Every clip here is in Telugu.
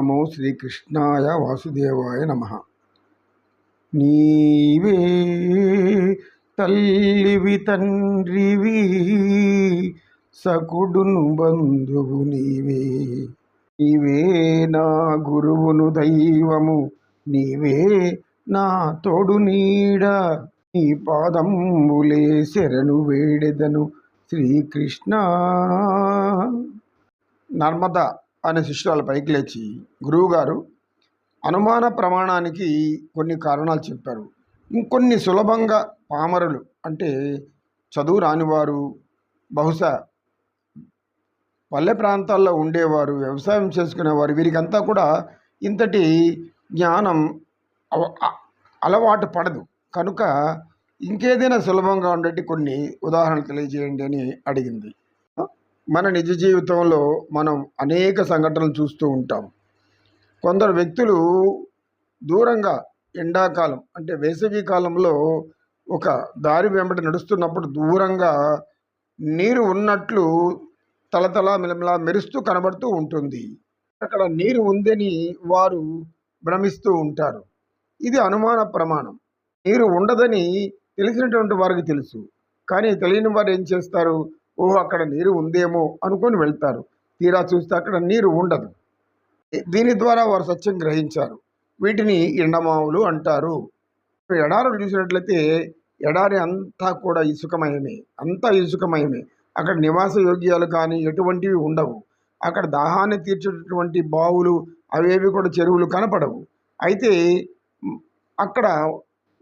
నమో శ్రీకృష్ణాయ వాసుదేవాయ నమ. నీవే తల్లివి తండ్రివి సకుడును బంధువు నీవే. నీవే నా గురువును దైవము నీవే నా తోడు నీడ. నీ పాదంబులే శరణు వేడెదను శ్రీకృష్ణ. నర్మద. అనే శిష్యురాలు పైకి లేచి గురువుగారు అనుమాన ప్రమాణానికి కొన్ని కారణాలు చెప్పారు. ఇంకొన్ని సులభంగా పామరులు అంటే చదువు రానివారు బహుశా పల్లె ప్రాంతాల్లో ఉండేవారు వ్యవసాయం చేసుకునేవారు వీరికంతా కూడా ఇంతటి జ్ఞానం అలవాటు పడదు. కనుక ఇంకేదైనా సులభంగా ఉండేటి కొన్ని ఉదాహరణలు తెలియజేయండి అని అడిగింది. మన నిజ జీవితంలో మనం అనేక సంఘటనలు చూస్తూ ఉంటాం. కొందరు వ్యక్తులు దూరంగా ఎండాకాలం అంటే వేసవి కాలంలో ఒక దారి వెంబడి నడుస్తున్నప్పుడు దూరంగా నీరు ఉన్నట్లు తలతల మిలమిలా మెరుస్తూ కనబడుతూ ఉంటుంది. అక్కడ నీరు ఉందని వారు భ్రమిస్తూ ఉంటారు. ఇది అనుమాన ప్రమాణం. నీరు ఉండదని తెలిసినటువంటి వారికి తెలుసు. కానీ తెలియని వారు ఏం చేస్తారు? ఓహో అక్కడ నీరు ఉందేమో అనుకొని వెళ్తారు. తీరా చూస్తే అక్కడ నీరు ఉండదు. దీని ద్వారా వారు సత్యం గ్రహించారు. వీటిని ఎండమావులు అంటారు. ఎడారులు చూసినట్లయితే ఎడారి అంతా కూడా ఇసుకమయమే. అంతా ఇసుకమయమే. అక్కడ నివాస యోగ్యాలు కానీ ఎటువంటివి ఉండవు. అక్కడ దాహాన్ని తీర్చేటటువంటి బావులు అవేవి కూడా చెరువులు కనపడవు. అయితే అక్కడ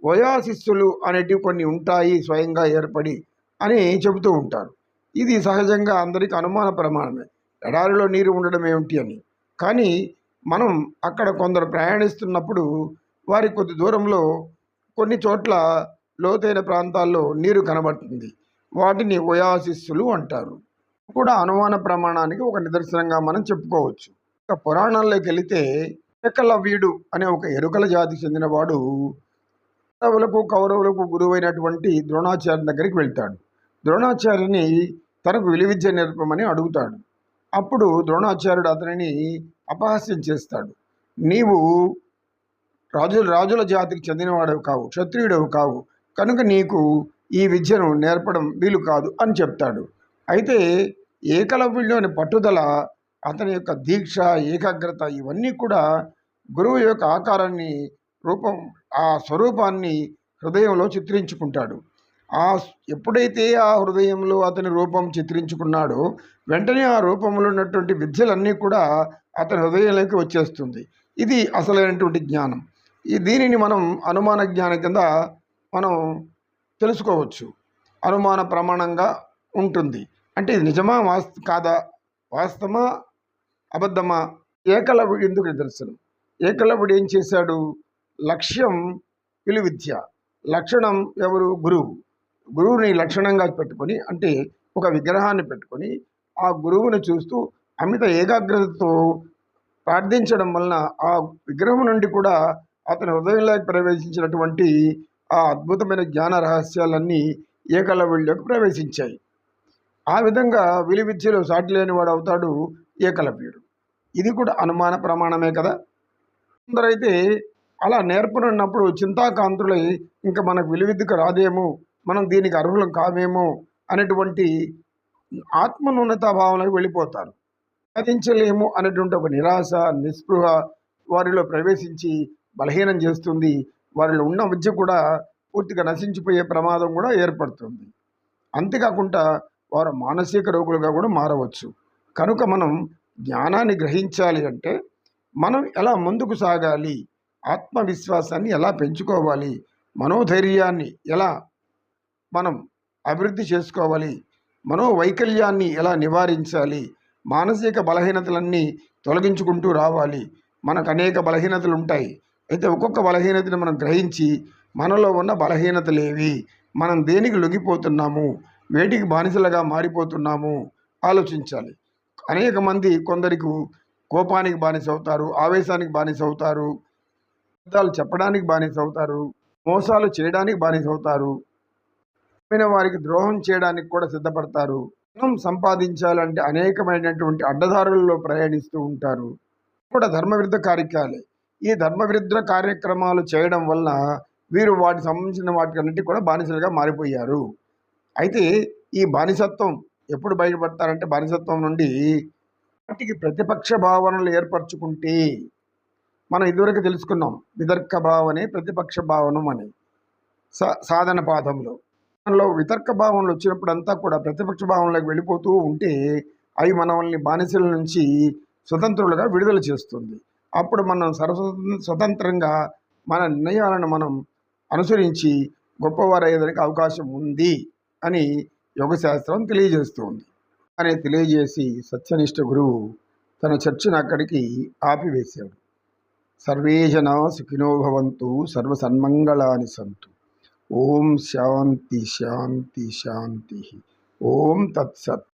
వయాశిస్సులు అనేటివి కొన్ని ఉంటాయి స్వయంగా ఏర్పడి అని చెబుతూ ఉంటారు. ఇది సహజంగా అందరికీ అనుమాన ప్రమాణమే. ఎడారిలో నీరు ఉండడం ఏమిటి అని. కానీ మనం అక్కడ కొందరు ప్రయాణిస్తున్నప్పుడు వారి కొద్ది దూరంలో కొన్ని చోట్ల లోతైన ప్రాంతాల్లో నీరు కనబడుతుంది. వాటిని ఒయాసిస్సులు అంటారు. కూడా అనుమాన ప్రమాణానికి ఒక నిదర్శనంగా మనం చెప్పుకోవచ్చు. ఇక పురాణాల్లోకి వెళితే వీడు అనే ఒక ఎరుకల జాతికి చెందినవాడు కౌరవులకు కౌరవులకు గురువైనటువంటి ద్రోణాచార్య దగ్గరికి వెళ్తాడు. ద్రోణాచార్యుని తనకు విలువిద్య నేర్పమని అడుగుతాడు. అప్పుడు ద్రోణాచార్యుడు అతనిని అపహాస్యం చేస్తాడు. నీవు రాజుల రాజుల జాతికి చెందినవాడవు కావు క్షత్రియుడవు కావు. కనుక నీకు ఈ విద్యను నేర్పడం వీలు కాదు అని చెప్తాడు. అయితే ఏకలవ్యుల్లోని పట్టుదల అతని యొక్క దీక్ష ఏకాగ్రత ఇవన్నీ కూడా గురువు యొక్క ఆకారాన్ని రూపం ఆ స్వరూపాన్ని హృదయంలో చిత్రించుకుంటాడు. ఆ ఎప్పుడైతే ఆ హృదయంలో అతని రూపం చిత్రించుకున్నాడో వెంటనే ఆ రూపంలో ఉన్నటువంటి విద్యలన్నీ కూడా అతని హృదయంలోకి వచ్చేస్తుంది. ఇది అసలైనటువంటి జ్ఞానం. ఈ దీనిని మనం అనుమాన జ్ఞానం కింద మనం తెలుసుకోవచ్చు. అనుమాన ప్రమాణంగా ఉంటుంది. అంటే ఇది నిజమా వాస్త కాదా? వాస్తవమా? అబద్ధమా? ఏకలవుడు ఎందుకు నిదర్శనం ఏకలవుడు ఏం చేశాడు? లక్ష్యం విలువిద్య లక్షణం ఎవరు? గురువు. గురువుని లక్షణంగా పెట్టుకొని అంటే ఒక విగ్రహాన్ని పెట్టుకొని ఆ గురువుని చూస్తూ అమిత ఏకాగ్రతతో ప్రార్థించడం వలన ఆ విగ్రహం నుండి కూడా అతని హృదయంలోకి ప్రవేశించినటువంటి ఆ అద్భుతమైన జ్ఞాన రహస్యాలన్నీ ఏకలవ్యుల్లోకి ప్రవేశించాయి. ఆ విధంగా విలు విద్యలో సాటి లేనివాడు అవుతాడు ఏకలవ్యుడు. ఇది కూడా అనుమాన ప్రమాణమే కదా. కొందరైతే అలా నేర్పనున్నప్పుడు చింతాకాంతులై ఇంకా మనకు విలువిద్దుకు రాదేమో మనం దీనికి అర్హులం కావేమో అనేటువంటి ఆత్మన్యూనత భావనకు వెళ్ళిపోతారు. సాధించలేము అనేటువంటి ఒక నిరాశ నిస్పృహ వారిలో ప్రవేశించి బలహీనం చేస్తుంది. వారిలో ఉన్న విద్య కూడా పూర్తిగా నశించిపోయే ప్రమాదం కూడా ఏర్పడుతుంది. అంతేకాకుండా వారు మానసిక రోగులుగా కూడా మారవచ్చు. కనుక మనం జ్ఞానాన్ని గ్రహించాలి అంటే మనం ఎలా ముందుకు సాగాలి? ఆత్మవిశ్వాసాన్ని ఎలా పెంచుకోవాలి? మనోధైర్యాన్ని ఎలా మనం అభివృద్ధి చేసుకోవాలి. మనోవైకల్యాన్ని ఎలా నివారించాలి? మానసిక బలహీనతలన్నీ తొలగించుకుంటూ రావాలి. మనకు అనేక బలహీనతలు ఉంటాయి అయితే ఒక్కొక్క బలహీనతను మనం గ్రహించి మనలో ఉన్న బలహీనతలేవి? మనం దేనికి లొంగిపోతున్నాము? వేటికి బానిసలుగా మారిపోతున్నాము? ఆలోచించాలి. అనేక మంది కొందరికి కోపానికి బానిస అవుతారు ఆవేశానికి బానిస అవుతారు అబద్ధాలు చెప్పడానికి బానిస అవుతారు మోసాలు చేయడానికి బానిస అవుతారు నమ్మిన వారికి ద్రోహం చేయడానికి కూడా సిద్ధపడతారు. ధనం సంపాదించాలంటే అనేకమైనటువంటి అడ్డదారులలో ప్రయాణిస్తూ ఉంటారు. కూడా ధర్మవిరుద్ధ కార్యక్రమాలే. ఈ ధర్మవిరుద్ధ కార్యక్రమాలు చేయడం వలన వీరు వాటికి సంబంధించిన వాటికన్నిటి కూడా బానిసలుగా మారిపోయారు. అయితే ఈ బానిసత్వం ఎప్పుడు బయటపడతారంటే బానిసత్వం నుండి వాటికి ప్రతిపక్ష భావనలు ఏర్పరచుకుంటే మనం ఇదివరకు తెలుసుకున్నాం విదర్క భావనే ప్రతిపక్ష భావనం అని సా సాధన పాదంలో. దానిలో వితర్క భావనలు వచ్చినప్పుడు అంతా కూడా ప్రతిపక్ష భావనలకు వెళ్ళిపోతూ ఉంటే అవి మనల్ని బానిసల నుంచి స్వతంత్రులుగా విడుదల చేస్తుంది. అప్పుడు మనం సర్వ స్వతంత్రంగా మన నిర్ణయాలను మనం అనుసరించి గొప్పవారయ్యేదానికి అవకాశం ఉంది అని యోగశాస్త్రం తెలియజేస్తుంది. అని తెలియజేసి సత్యనిష్ట గురువు తన చర్చను అక్కడికి ఆపివేశాడు. సర్వే జనా సుఖినో భవంతు సర్వ సన్మంగళాని సంతు. ఓం శాంతి శాంతి శాంతి. ఓం తత్సత్